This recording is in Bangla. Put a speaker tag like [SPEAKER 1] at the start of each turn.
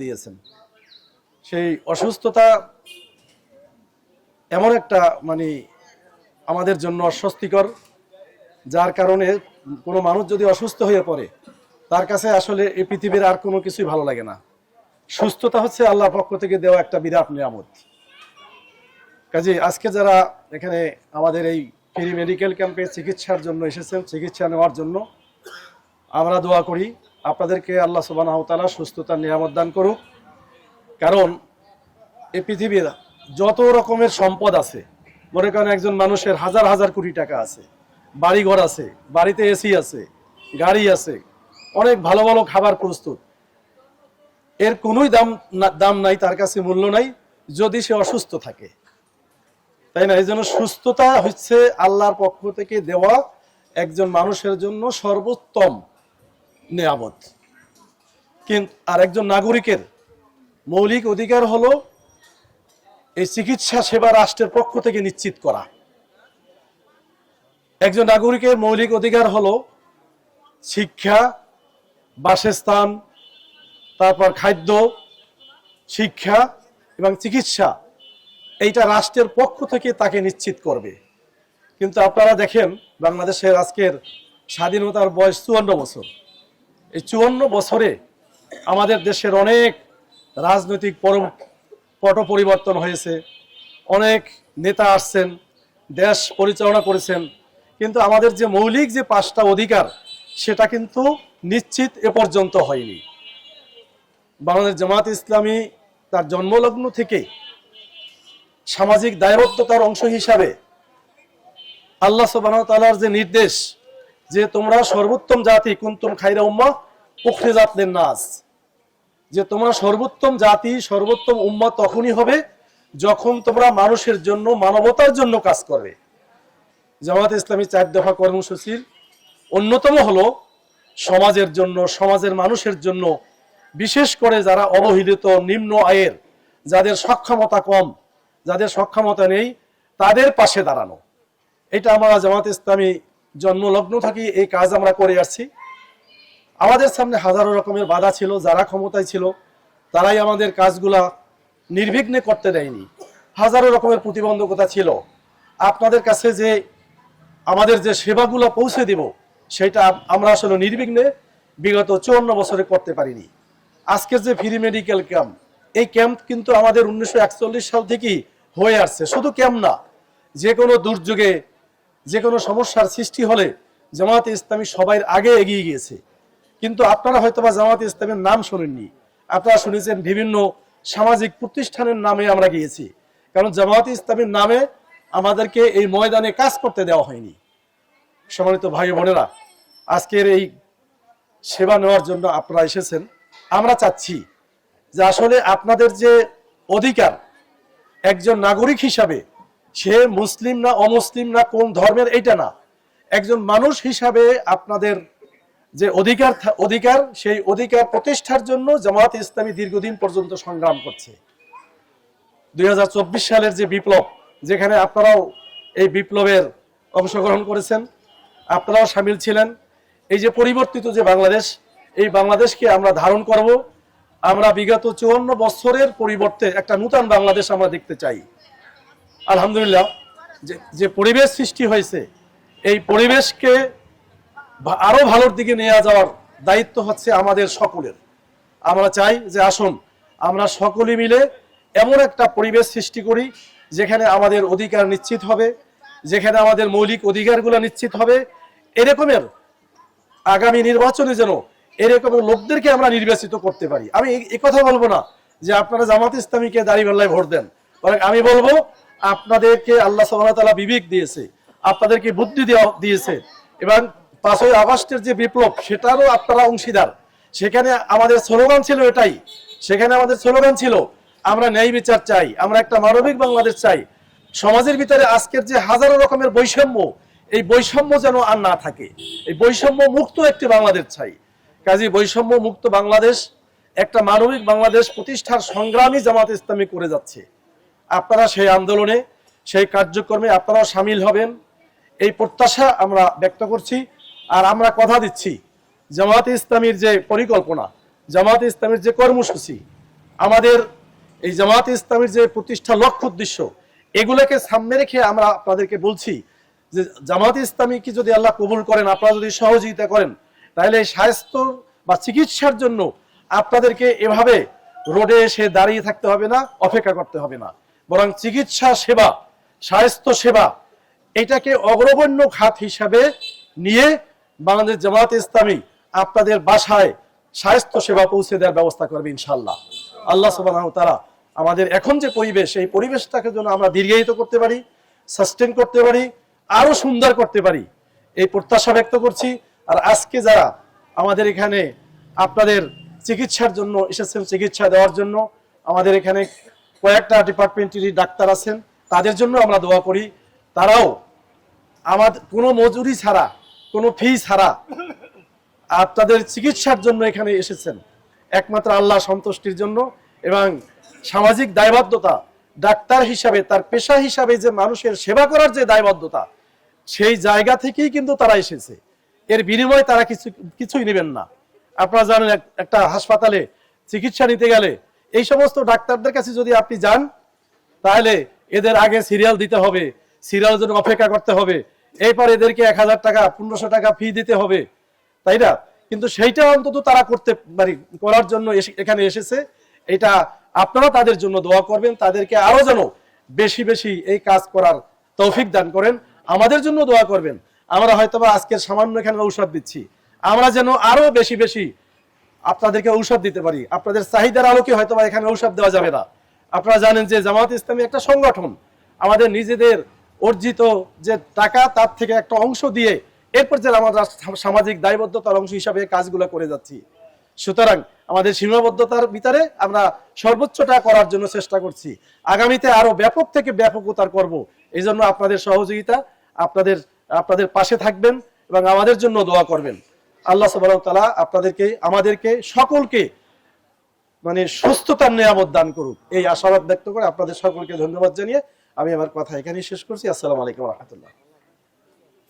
[SPEAKER 1] দিয়েছেন। সেই অসুস্থতা এমন একটা মানে আমাদের জন্য অস্বস্তিকর, যার কারণে কোনো মানুষ যদি অসুস্থ হয়ে পড়ে, তার কাছে আসলে এই পৃথিবীর আর কোনো কিছুই ভালো লাগে না। সুস্থতা হচ্ছে আল্লাহর পক্ষ থেকে দেওয়া একটা বিরাট নিয়ামত। কাজে আজকে যারা এখানে আমাদের এই ফ্রি মেডিকেল ক্যাম্পে চিকিৎসার জন্য এসেছেন, চিকিৎসা নেওয়ার জন্য, আমরা দোয়া করি আপনাদেরকে আল্লাহ সুবাহ তালা সুস্থতার নিয়ামত দান করুক। কারণ এই পৃথিবীর যত রকমের সম্পদ আছে, মনে করেন একজন মানুষের হাজার হাজার কোটি টাকা আছে, বাড়িঘর আছে, বাড়িতে এসি আছে, গাড়ি আছে, অনেক ভালো ভালো খাবার প্রস্তুত। এর কোনোই দাম দাম নাই, তার কাছে মূল্য নাই, যদি সে অসুস্থ থাকে। তাই না? এই জন্য সুস্থতা হচ্ছে আল্লাহর পক্ষ থেকে দেওয়া একজন মানুষের জন্য সর্বোত্তম। নিয়ামত কিন্তু আর একজন নাগরিকের মৌলিক অধিকার হলো এই চিকিৎসা সেবা রাষ্ট্রের পক্ষ থেকে নিশ্চিত করা। একজন নাগরিকের মৌলিক অধিকার হলো শিক্ষা, বাসস্থান, তারপর খাদ্য, শিক্ষা এবং চিকিৎসা। এইটা রাষ্ট্রের পক্ষ থেকে তাকে নিশ্চিত করবে। কিন্তু আপনারা দেখেন, বাংলাদেশের আজকের স্বাধীনতার বয়স চুয়ান্ন বছর। এই চুয়ান্ন বছরে আমাদের দেশের অনেক রাজনৈতিক পর- পট পরিবর্তন হয়েছে। অনেক নেতা আসছেন, দেশ পরিচালনা করেছেন, কিন্তু আমাদের যে মৌলিক যে পাঁচটা অধিকার, সেটা কিন্তু নিশ্চিত এ পর্যন্ত হয়নি। বাংলাদেশ জামাত ইসলামী তার জন্মলগ্ন থেকে সামাজিক দায়বদ্ধতার অংশ হিসাবে আল্লাহ সুবহানাহু ওয়া তাআলার যে নির্দেশ যে তোমরা সর্বোত্তম জাতি কুনতুম খাইরা উম্মা উখরিজাত লিন-নাস। যে তোমরা সর্বোত্তম জাতি, সর্বোত্তম উম্মা তখনই হবে যখন তোমরা মানুষের জন্য, মানবতার জন্য কাজ করবে। জামাত ইসলামী চার দফা কর্মসূচির অন্যতম হলো সমাজের জন্য, সমাজের মানুষের জন্য, বিশেষ করে যারা অবহেলিত নিম্ন আয়ের, যাদের সক্ষমতা কম, যাদের সক্ষমতা নেই, তাদের পাশে দাঁড়ানো। এটা আমরা জামাত ইসলামী জন্মলগ্ন থাকি এই কাজ আমরা করে আসছি। আমাদের সামনে হাজারো রকমের বাধা ছিল, যারা ক্ষমতায় ছিল, তারাই আমাদের কাজগুলা নির্বিঘ্নে করতে দেয়নি। হাজারো রকমের প্রতিবন্ধকতা ছিল। আপনাদের কাছে যে আমাদের যে সেবাগুলো পৌঁছে দিব, সেটা আমরা আসলে নির্বিঘ্নে বিগত চুয়ান্ন বছরে করতে পারিনি। আজকের যে ফ্রি মেডিকেল ক্যাম্প, এই ক্যাম্প কিন্তু আমাদের উনিশশো একচল্লিশ সাল থেকেই হয়ে আসছে। শুধু ক্যাম্প না, যে কোনো দুর্যোগে যে কোনো সমস্যার সৃষ্টি হলে জামাতে ইসলামী সবাই আগে এগিয়ে গিয়েছে। কিন্তু আপনারা হয়তো বা জামাত ইসলামের নাম শোনেননি। আপনারা শুনেছেন বিভিন্ন সামাজিক প্রতিষ্ঠানের নামে আমরা গিয়েছি। কারণ জামাত ইসলামের নামে আমাদেরকে এই ময়দানে কাজ করতে দেওয়া হয়নি। সম্মানিত ভাই বোনেরা, আজকের এই সেবা নেওয়ার জন্য আপনারা এসেছেন। আমরা চাচ্ছি যে আসলে আপনাদের যে অধিকার একজন নাগরিক হিসাবে সে মুসলিম না, অমুসলিম না, কোন ধর্মের এটা না। একজন মানুষ হিসাবে আপনাদের যে অধিকার অধিকার, সেই অধিকার প্রতিষ্ঠার জন্য জামাত ইসলামী দীর্ঘদিন পর্যন্ত সংগ্রাম করছে। দু হাজার চব্বিশ সালের যে বিপ্লব, যেখানে আপনারাও এই বিপ্লবের অংশগ্রহণ করেছেন, আপনারাও সামিল ছিলেন। এই যে পরিবর্তিত যে বাংলাদেশ, এই বাংলাদেশকে আমরা ধারণ করব। আমরা বিগত চুয়ান্ন বছরের পরিবর্তে একটা নূতন বাংলাদেশ আমরা দেখতে চাই। আলহামদুলিল্লাহ, যে পরিবেশ সৃষ্টি হয়েছে, এই পরিবেশকে আরও ভালোর দিকে নিয়ে যাওয়ার দায়িত্ব হচ্ছে আমাদের সকলের। আমরা চাই যে আসুন, আমরা সকলে মিলে এমন একটা পরিবেশ সৃষ্টি করি, যেখানে আমাদের অধিকার নিশ্চিত হবে, যেখানে আমাদের মৌলিক অধিকারগুলো নিশ্চিত হবে। এরকমের আগামী নির্বাচনে যেন এরকম লোকদেরকে আমরা নির্বাচিত করতে পারি। আমি কথা বলব না যে আপনারা জামাত ইসলামীকে দাঁড়িয়ে ভোট দেন। আমি বলব আপনাদেরকে আল্লাহ সাল্লাহ বিবেক দিয়েছে, আপনাদেরকে বুদ্ধি দিয়েছে এবং পাঁচই আগস্টের যে বিপ্লব সেটারও আপনারা অংশীদার। সেখানে আমাদের স্লোগান ছিল এটাই। সেখানে আমাদের স্লোগান ছিল, আমরা ন্যায় বিচার চাই, আমরা একটা মানবিক বাংলাদেশ চাই। সমাজের ভিতরে আজকের যে হাজারো রকমের বৈষম্য, এই বৈষম্য যেন আর না থাকে। এই বৈষম্য মুক্ত একটি বাংলাদেশ চাই। কাজী বৈষম্য মুক্ত বাংলাদেশ, একটা মানবিক বাংলাদেশ প্রতিষ্ঠার সংগ্রামী জামাত ইসলামী করে যাচ্ছে। আপনারা সেই আন্দোলনে, সেই কার্যক্রমে আপনারাও সামিল হবেন। এই প্রত্যাশা আমরা ব্যক্ত করছি। আর আমরা কথা দিচ্ছি জামাত ইসলামীর যে পরিকল্পনা জামাত ইসলামীর যে কর্মসূচি, আমাদের এই জামাত ইসলামের যে প্রতিষ্ঠা লক্ষ্য উদ্দেশ্য, এগুলোকে সামনে রেখে আমরা আপনাদেরকে বলছি যে জামাত ইসলামী কি যদি আল্লাহ কবুল করেন, আপনারা যদি সহযোগিতা করেন, তাহলে স্বাস্থ্য বা চিকিৎসার জন্য আপনাদেরকে এভাবে রোডে এসে দাঁড়িয়ে থাকতে হবে না, অপেক্ষা করতে হবে না। বরং চিকিৎসা সেবা, স্বাস্থ্য সেবা, এটাকে অগ্রগণ্য খাত হিসাবে নিয়ে বাংলাদেশ জামাত ইসলামী আপনাদের বাসায় স্বাস্থ্য সেবা পৌঁছে দেওয়ার ব্যবস্থা করবে ইনশাল্লাহ আল্লাহ সুবাহ তারা আমাদের এখন যে পরিবেশ, এই পরিবেশটাকে যেন আমরা দীর্ঘায়িত করতে পারি সাস্টেন করতে পারি আরও সুন্দর করতে পারি, এই প্রত্যাশা ব্যক্ত করছি। আর আজকে যারা আমাদের এখানে আপনাদের চিকিৎসার জন্য এসেছেন, চিকিৎসা দেওয়ার জন্য, আমাদের এখানে কয়েকটা ডিপার্টমেন্টেরই ডাক্তার আছেন, তাদের জন্য আমরা দোয়া করি। তারাও আমাদের কোনো মজুরি ছাড়া, কোনো ফি ছাড়া আপনাদের চিকিৎসার জন্য এখানে এসেছেন। একমাত্র আল্লাহ সন্তুষ্টির জন্য এবং সামাজিক দায়বদ্ধতা ডাক্তার হিসাবে, তার পেশা হিসাবে যে মানুষের সেবা করার যে দায়বদ্ধতা, সেই জায়গা থেকেই কিন্তু তারা এসেছে। এর বিনিময়ে তারা কিছু কিছুই নেবেন না। আপনারা জানেন একটা হাসপাতালে চিকিৎসা নিতে গেলে এই সমস্ত ডাক্তারদের কাছে যদি আপনি যান, তাহলে এদের আগে সিরিয়াল দিতে হবে। সিরিয়াল জন্য অপেক্ষা করতে হবে। এরপর এদেরকে এক হাজার টাকা, পনেরোশো টাকা ফি দিতে হবে। তাই না? কিন্তু সেইটা অন্তত তারা করতে পারি করার জন্য এখানে এসেছে। এটা আপনারা তাদের জন্য দোয়া করবেন। তাদেরকে আরও যেন বেশি বেশি এই কাজ করার তৌফিক দান করেন। আমাদের জন্য দোয়া করবেন। আমরা হয়তোবা আজকের সামান্য এখানে ঔষধ দিচ্ছি। আমরা যেন আরও বেশি বেশি আপনাদেরকে ঔষধ দিতে পারি। আপনাদের চাহিদার আলোকে হয়তো বা এখানে ঔষধ দেওয়া যাবে না। আপনারা জানেন যে জামাত ইসলামী একটা সংগঠন। আমাদের নিজেদের অর্জিত যে টাকা, তার থেকে একটা অংশ দিয়ে এরপর যে আমরা সামাজিক দায়বদ্ধতার অংশ হিসাবে কাজগুলো করে যাচ্ছি। সুতরাং আমাদের সীমাবদ্ধতার ভিতরে আমরা সর্বোচ্চটা করার জন্য চেষ্টা করছি। আগামীতে আরও ব্যাপক থেকে ব্যাপকতার করব। এই জন্য আপনাদের সহযোগিতা, আপনাদের আপনাদের পাশে থাকবেন এবং আমাদের জন্য দোয়া করবেন। আল্লাহ সুবহানাহু তালা আপনাদেরকে, আমাদেরকে সকলকে মানে সুস্থতার নিয়ামত দান করুক। এই আশাবাদ ব্যক্ত করে আপনাদের সকলকে ধন্যবাদ জানিয়ে আমি আমার কথা এখানেই শেষ করছি। আসসালামু আলাইকুম রহমতুল্লাহ।